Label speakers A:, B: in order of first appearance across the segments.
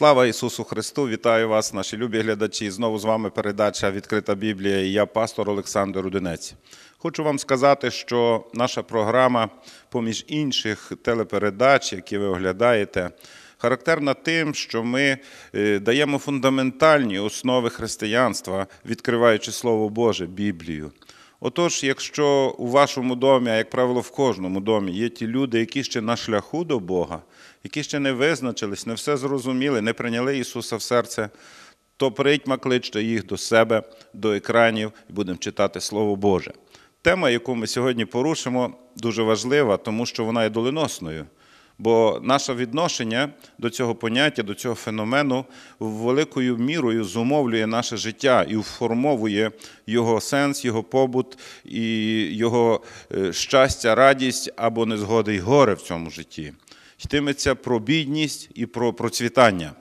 A: Слава Ісусу Христу! Вітаю вас, наші любі глядачі. Знову з вами передача Відкрита Біблія. і Я пастор Олександр Рудинець. Хочу вам сказати, що наша програма, поміж інших телепередач, які ви оглядаєте, характерна тим, що ми е, даємо фундаментальні основи християнства, відкриваючи Слово Боже, Біблію. Отож, якщо у вашому домі, а як правило, в кожному домі є ті люди, які ще на шляху до Бога, які ще не визначились, не все зрозуміли, не прийняли Ісуса в серце, то прийдьма кличте їх до себе, до екранів і будемо читати Слово Боже. Тема, яку ми сьогодні порушимо, дуже важлива, тому що вона є доленосною. Бо наше відношення до цього поняття, до цього феномену великою мірою зумовлює наше життя і вформовує його сенс, його побут і його е, щастя, радість або незгоди й горе в цьому житті. Йтиметься про бідність і про процвітання.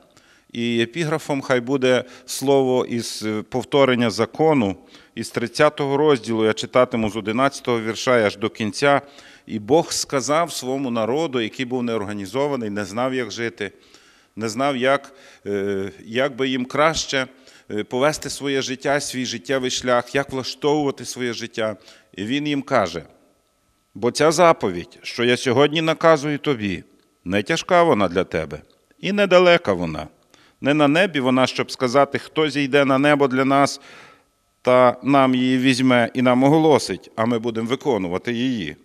A: І епіграфом хай буде слово із е, повторення закону із 30-го розділу. Я читатиму з 11-го вірша аж до кінця. І Бог сказав своєму народу, який був неорганізований, не знав, як жити, не знав, як, е, як би їм краще е, повести своє життя, свій життєвий шлях, як влаштовувати своє життя. І він їм каже: бо ця заповідь, що я сьогодні наказую тобі, не тяжка вона для тебе, і недалека вона. Не на небі вона, щоб сказати, хто зійде на небо для нас, та нам її візьме і нам оголосить, а ми будемо виконувати її.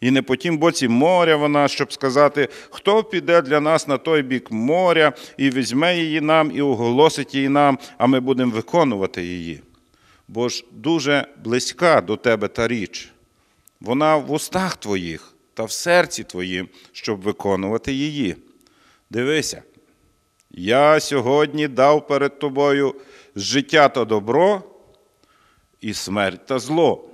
A: І не по тім боці моря вона, щоб сказати, хто піде для нас на той бік моря, і візьме її нам, і оголосить її нам, а ми будемо виконувати її. Бо ж дуже близька до тебе та річ. Вона в устах твоїх та в серці твоїм, щоб виконувати її. Дивися, я сьогодні дав перед тобою життя та добро і смерть та зло.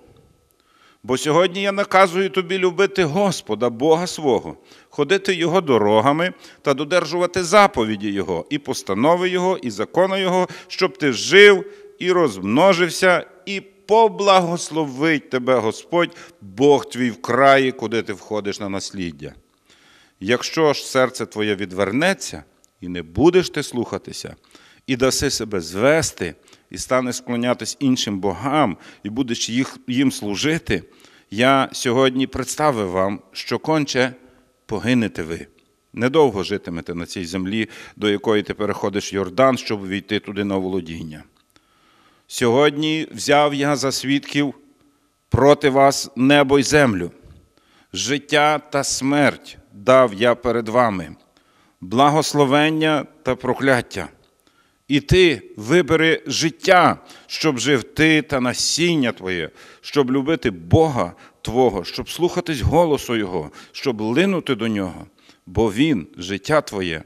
A: Бо сьогодні я наказую тобі любити Господа, Бога свого, ходити Його дорогами та додержувати заповіді Його, і постанови Його, і закони Його, щоб ти жив і розмножився, і поблагословить тебе Господь, Бог твій в краї, куди ти входиш на насліддя. Якщо ж серце твоє відвернеться, і не будеш ти слухатися, і даси себе звести, і станеш склонятись іншим богам, і будеш їх, їм служити, я сьогодні представив вам, що конче погинете ви. Недовго житимете на цій землі, до якої ти переходиш Йордан, щоб війти туди на володіння. Сьогодні взяв я за свідків проти вас небо й землю, життя та смерть дав я перед вами, благословення та прокляття. І ти вибери життя, щоб жив ти та насіння твоє, щоб любити Бога Твого, щоб слухатись голосу Його, щоб линути до нього, бо Він життя Твоє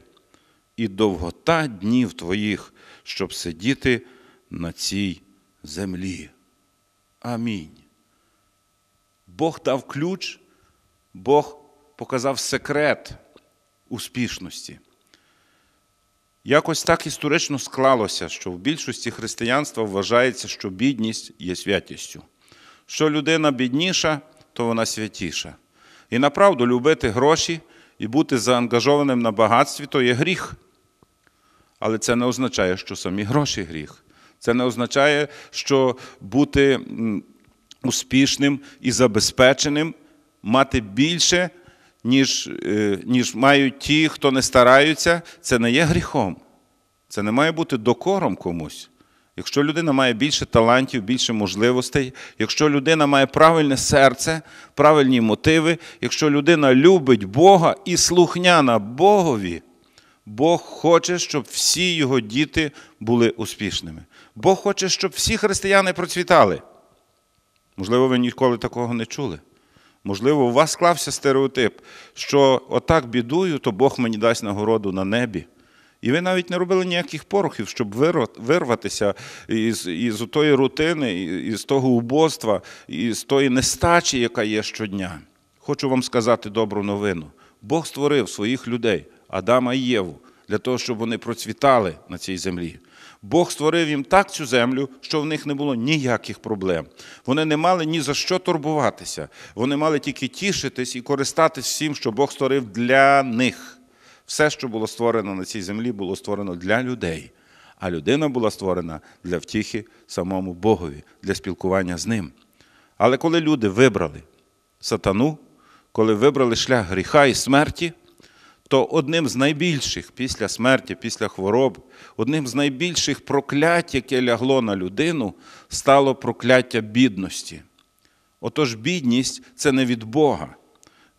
A: і довгота днів твоїх, щоб сидіти на цій землі. Амінь. Бог дав ключ, Бог показав секрет успішності. Якось так історично склалося, що в більшості християнства вважається, що бідність є святістю. Що людина бідніша, то вона святіша. І направду любити гроші і бути заангажованим на багатстві то є гріх. Але це не означає, що самі гроші гріх. Це не означає, що бути успішним і забезпеченим, мати більше, ніж, ніж мають ті, хто не стараються, це не є гріхом. Це не має бути докором комусь. Якщо людина має більше талантів, більше можливостей, якщо людина має правильне серце, правильні мотиви, якщо людина любить Бога і слухняна Богові, Бог хоче, щоб всі його діти були успішними. Бог хоче, щоб всі християни процвітали. Можливо, ви ніколи такого не чули. Можливо, у вас склався стереотип, що отак бідую, то Бог мені дасть нагороду на небі. І ви навіть не робили ніяких порохів, щоб вирватися із із тої рутини, із того убоства, із тої нестачі, яка є щодня. Хочу вам сказати добру новину. Бог створив своїх людей, Адама і Єву, для того, щоб вони процвітали на цій землі. Бог створив їм так цю землю, що в них не було ніяких проблем. Вони не мали ні за що турбуватися. Вони мали тільки тішитись і користатись всім, що Бог створив для них. Все, що було створено на цій землі, було створено для людей, а людина була створена для втіхи самому Богові, для спілкування з ним. Але коли люди вибрали сатану, коли вибрали шлях гріха і смерті, то одним з найбільших після смерті, після хвороб, одним з найбільших проклять, яке лягло на людину, стало прокляття бідності. Отож, бідність це не від Бога.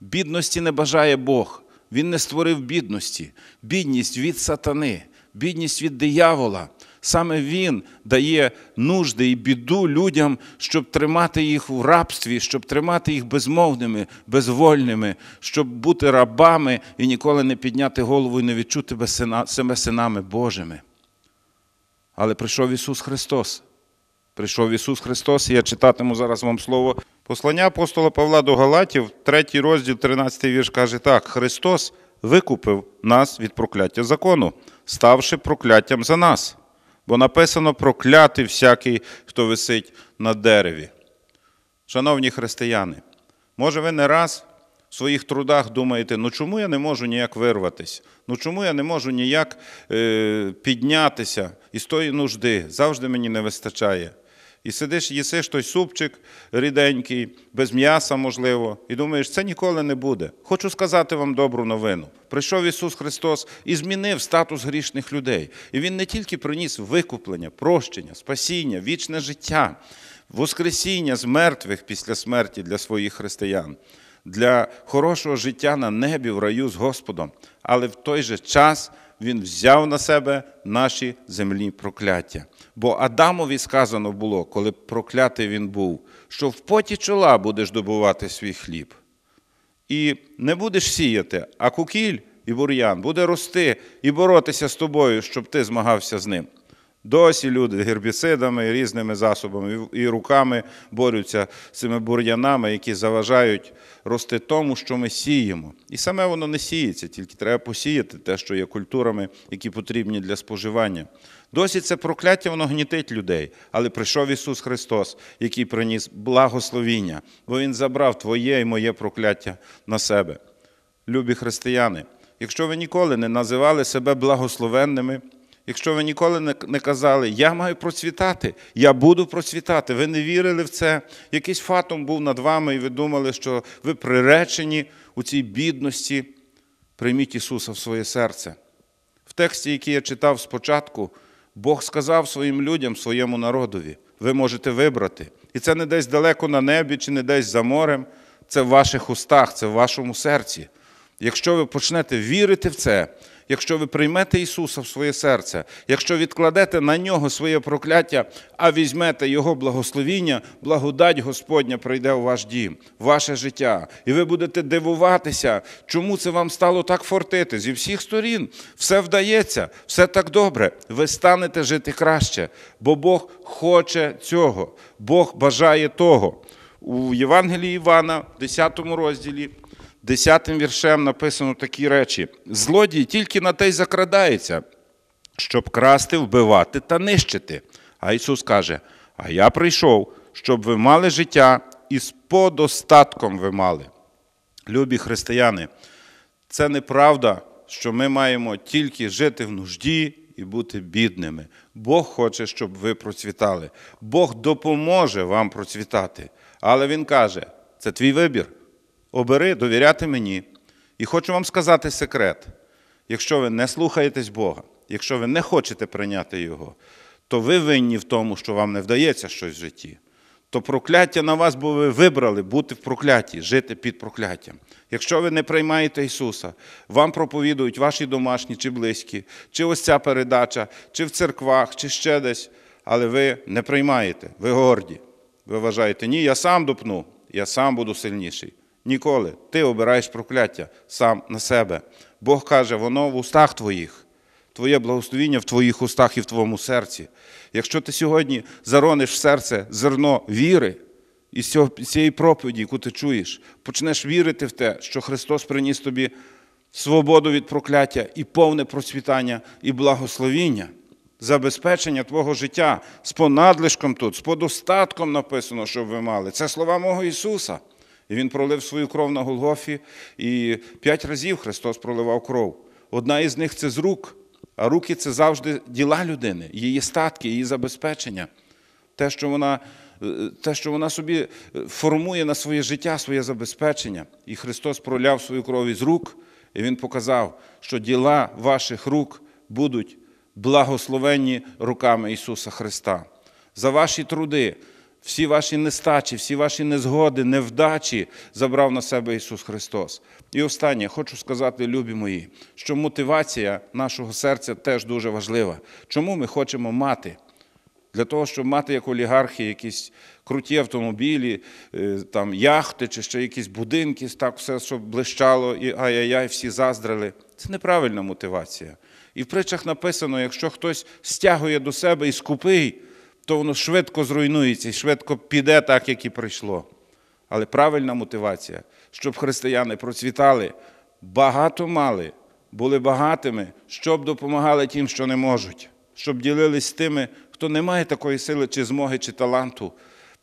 A: Бідності не бажає Бог. Він не створив бідності, бідність від сатани, бідність від диявола. Саме Він дає нужди і біду людям, щоб тримати їх в рабстві, щоб тримати їх безмовними, безвольними, щоб бути рабами і ніколи не підняти голову і не відчути себе синами Божими. Але прийшов Ісус Христос. Прийшов Ісус Христос, і я читатиму зараз вам слово. Послання апостола Павла до Галатів, третій розділ, 13 вірш, каже так: Христос викупив нас від прокляття закону, ставши прокляттям за нас. Бо написано проклятий всякий, хто висить на дереві. Шановні християни, може, ви не раз в своїх трудах думаєте, ну чому я не можу ніяк вирватися? Ну чому я не можу ніяк е, піднятися із тої нужди? Завжди мені не вистачає. І сидиш, їсиш той супчик ріденький, без м'яса, можливо, і думаєш, це ніколи не буде. Хочу сказати вам добру новину. Прийшов Ісус Христос і змінив статус грішних людей. І Він не тільки приніс викуплення, прощення, спасіння, вічне життя, воскресіння з мертвих після смерті для своїх християн, для хорошого життя на небі в раю з Господом, але в той же час. Він взяв на себе наші землі прокляття. Бо Адамові сказано було, коли проклятий він був, що в поті чола будеш добувати свій хліб. І не будеш сіяти, а кукіль і бур'ян буде рости і боротися з тобою, щоб ти змагався з ним. Досі люди гербіцидами різними засобами і руками борються з цими бур'янами, які заважають рости тому, що ми сіємо. І саме воно не сіється, тільки треба посіяти те, що є культурами, які потрібні для споживання. Досі це прокляття, воно гнітить людей, але прийшов Ісус Христос, який приніс благословіння, бо Він забрав твоє і моє прокляття на себе. Любі християни, якщо ви ніколи не називали себе благословенними, Якщо ви ніколи не казали, я маю процвітати, я буду процвітати, ви не вірили в це, якийсь фатум був над вами, і ви думали, що ви приречені у цій бідності, прийміть Ісуса в своє серце. В тексті, який я читав спочатку, Бог сказав своїм людям, своєму народові, ви можете вибрати. І це не десь далеко на небі чи не десь за морем, це в ваших устах, це в вашому серці. Якщо ви почнете вірити в це, якщо ви приймете Ісуса в своє серце, якщо відкладете на нього своє прокляття, а візьмете Його благословіння, благодать Господня прийде у ваш дім, в ваше життя. І ви будете дивуватися, чому це вам стало так фортити. Зі всіх сторін все вдається, все так добре. Ви станете жити краще, бо Бог хоче цього, Бог бажає того. У Євангелії Івана, в 10 розділі. Десятим віршем написано такі речі: злодій тільки на те й закрадається, щоб красти, вбивати та нищити. А Ісус каже: А я прийшов, щоб ви мали життя і з подостатком ви мали. Любі християни, це неправда, що ми маємо тільки жити в нужді і бути бідними. Бог хоче, щоб ви процвітали. Бог допоможе вам процвітати. Але Він каже: це твій вибір. Обери довіряти мені. І хочу вам сказати секрет: якщо ви не слухаєтесь Бога, якщо ви не хочете прийняти Його, то ви винні в тому, що вам не вдається щось в житті. То прокляття на вас, бо ви вибрали бути в прокляті, жити під прокляттям. Якщо ви не приймаєте Ісуса, вам проповідують ваші домашні чи близькі, чи ось ця передача, чи в церквах, чи ще десь, але ви не приймаєте, ви горді. Ви вважаєте, ні, я сам допну, я сам буду сильніший. Ніколи. Ти обираєш прокляття сам на себе. Бог каже, воно в устах твоїх. Твоє благословіння в твоїх устах і в твоєму серці. Якщо ти сьогодні зарониш в серце зерно віри із цієї проповіді, яку ти чуєш, почнеш вірити в те, що Христос приніс тобі свободу від прокляття і повне процвітання і благословіння, забезпечення твого життя з понадлишком тут, з подостатком написано, щоб ви мали. Це слова мого Ісуса. І Він пролив свою кров на Голгофі, і п'ять разів Христос проливав кров. Одна із них це з рук, а руки це завжди діла людини, її статки, її забезпечення. Те, що вона, е, те, що вона собі е, формує на своє життя, своє забезпечення. І Христос проляв свою кров із рук, і Він показав, що діла ваших рук будуть благословенні руками Ісуса Христа. За ваші труди, всі ваші нестачі, всі ваші незгоди, невдачі забрав на себе Ісус Христос. І останнє, хочу сказати, любі мої, що мотивація нашого серця теж дуже важлива. Чому ми хочемо мати? Для того, щоб мати як олігархи якісь круті автомобілі, е, там яхти чи ще якісь будинки, так все, щоб блищало, і ай-яй-яй, всі заздрили. Це неправильна мотивація. І в притчах написано, якщо хтось стягує до себе і скупий, то воно швидко зруйнується і швидко піде так, як і прийшло. Але правильна мотивація, щоб християни процвітали, багато мали, були багатими, щоб допомагали тим, що не можуть, щоб ділились з тими, хто не має такої сили, чи змоги, чи таланту,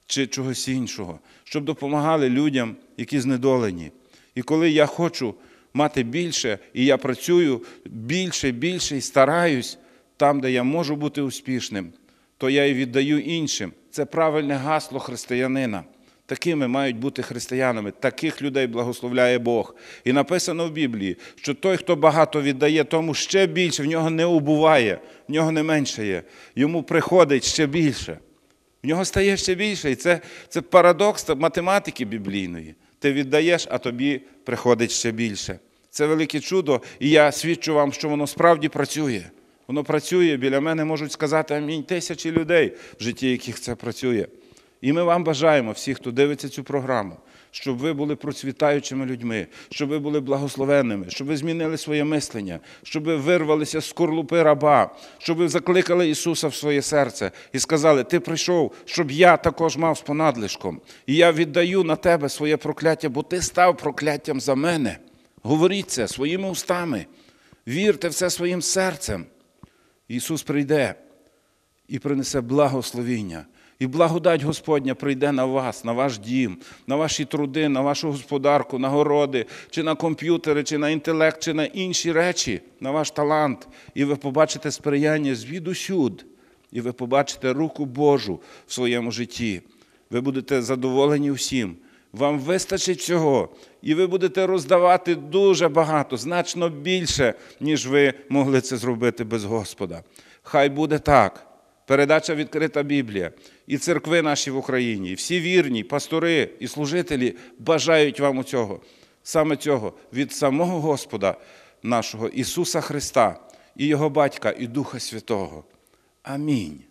A: чи чогось іншого, щоб допомагали людям, які знедолені. І коли я хочу мати більше, і я працюю більше, більше і стараюсь там, де я можу бути успішним, то я і віддаю іншим. Це правильне гасло християнина. Такими мають бути християнами, таких людей благословляє Бог. І написано в Біблії, що той, хто багато віддає, тому ще більше, в нього не убуває, в нього не меншає, йому приходить ще більше. В нього стає ще більше. І це, це парадокс математики біблійної. Ти віддаєш, а тобі приходить ще більше. Це велике чудо, і я свідчу вам, що воно справді працює. Воно працює. Біля мене можуть сказати амінь тисячі людей, в житті яких це працює. І ми вам бажаємо, всі, хто дивиться цю програму, щоб ви були процвітаючими людьми, щоб ви були благословенними, щоб ви змінили своє мислення, щоб ви вирвалися з скорлупи раба, щоб ви закликали Ісуса в своє серце і сказали: Ти прийшов, щоб я також мав з понадлишком. І я віддаю на тебе своє прокляття, бо ти став прокляттям за мене. Говоріть це своїми устами, вірте в це своїм серцем. Ісус прийде і принесе благословіння. І благодать Господня прийде на вас, на ваш дім, на ваші труди, на вашу господарку, на городи, чи на комп'ютери, чи на інтелект, чи на інші речі, на ваш талант. І ви побачите сприяння звідусюд. І ви побачите руку Божу в своєму житті. Ви будете задоволені всім. Вам вистачить всього, і ви будете роздавати дуже багато, значно більше, ніж ви могли це зробити без Господа. Хай буде так. Передача відкрита Біблія, і церкви наші в Україні, і всі вірні, пастори і служителі бажають вам цього, саме цього від самого Господа нашого Ісуса Христа і Його Батька, і Духа Святого. Амінь.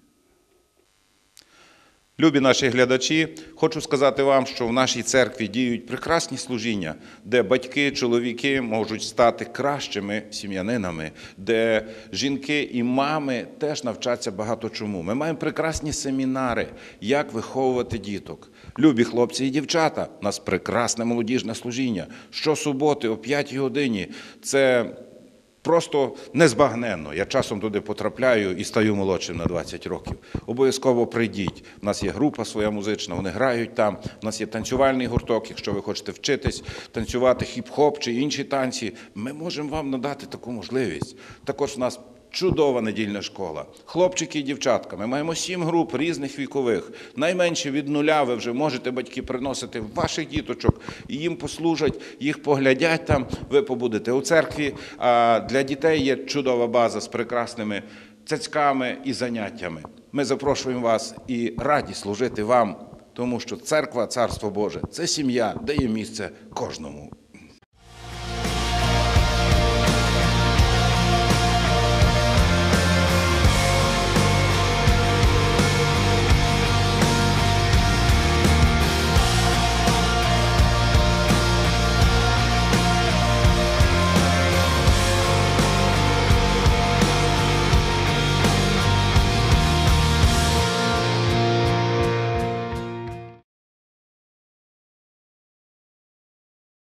A: Любі наші глядачі, хочу сказати вам, що в нашій церкві діють прекрасні служіння, де батьки, чоловіки можуть стати кращими сім'янинами, де жінки і мами теж навчаться багато чому. Ми маємо прекрасні семінари, як виховувати діток. Любі хлопці і дівчата, у нас прекрасне молодіжне служіння. Щосуботи о 5 годині це просто незбагненно. Я часом туди потрапляю і стаю молодшим на 20 років. Обов'язково прийдіть. У нас є група своя музична, вони грають там. У нас є танцювальний гурток. Якщо ви хочете вчитись танцювати хіп-хоп чи інші танці, ми можемо вам надати таку можливість. Також у нас Чудова недільна школа. Хлопчики і дівчатка. Ми маємо сім груп різних вікових. Найменше від нуля ви вже можете батьки приносити ваших діточок, і їм послужать, їх поглядять там. Ви побудете у церкві. А для дітей є чудова база з прекрасними цяцьками і заняттями. Ми запрошуємо вас і раді служити вам, тому що церква, царство Боже це сім'я, де є місце кожному.